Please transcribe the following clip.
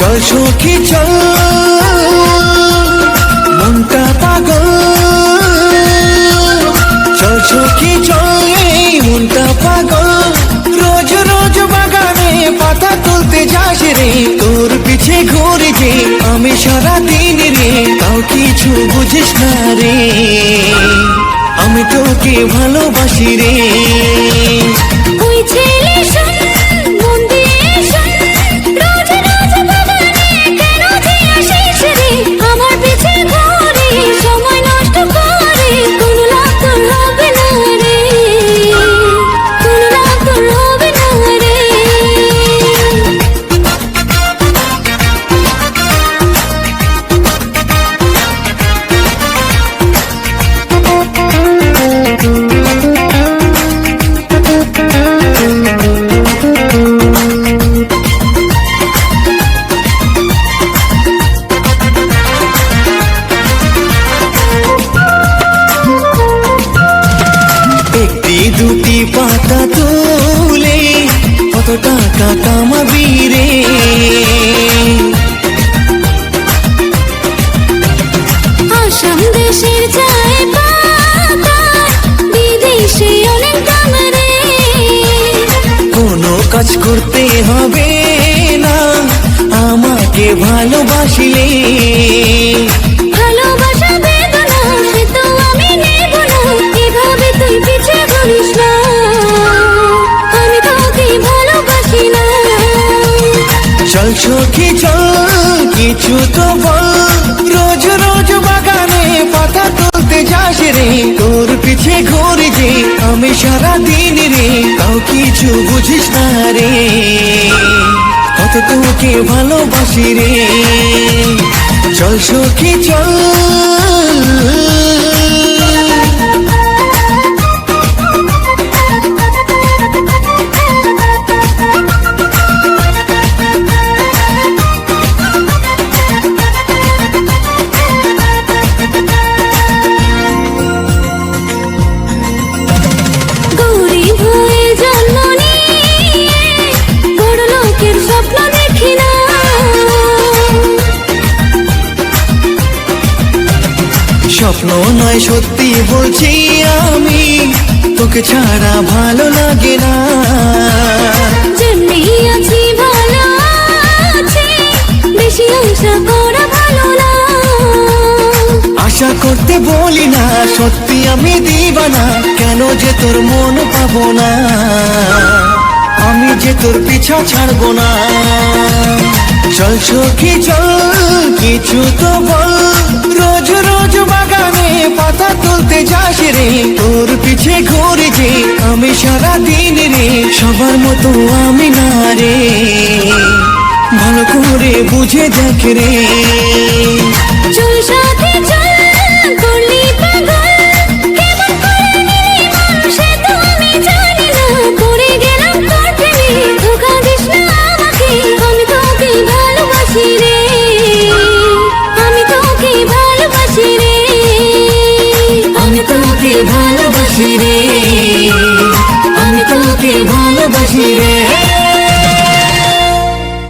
চল সুখী, চল। মনটা পাগল। চল সখী, চল, এই মনটা পাগল। রোজ রোজ বাগানে পাতা তুলতে যাস রে। তোর পিছে ঘুরে যে আমি সারা দিন রে। তাও কিছু বুঝিস না রে। আমি তোকে ভালোবাসি রে। দুটি পাতা তুলে কত টাকা কামাবি রে আসাম দেশের চায় বিদেশে অনেক দাম রে। কোনো কাজ করতে হবে না আমাকে ভালোবাসিলে চল সখী, চল, কিছু তো বল। রোজ রোজ বাগানে পাতা তুলতে যাস রে। তোর পিছে ঘুরি যে, আমি সারা দিন রে। তাও কিছু বুঝিস না রে। কত তোকে ভালোবাসি রে। চল সখী, চল স্বপ্ন নয় সত্যি বলছি আমি তোকে ছাড়া ভালো লাগে না। আছি ভালো আছি বেশি আশা করা ভালো না। আশা করতে বলি না সত্যি আমি দিবানা কেন যে তোর মন পাবো না? আমি যে তোর পিছা ছাড়বো না। চল সখী চল কিছু তো বল। তুলতে রে তোর পিছে ঘুরে যে আমি সারা দিন রে, সবার মতো আমি না রে। ভালো করে বুঝে দেখ রে। ভালোবাসি রে আমি তোকে ভালোবাসি রে।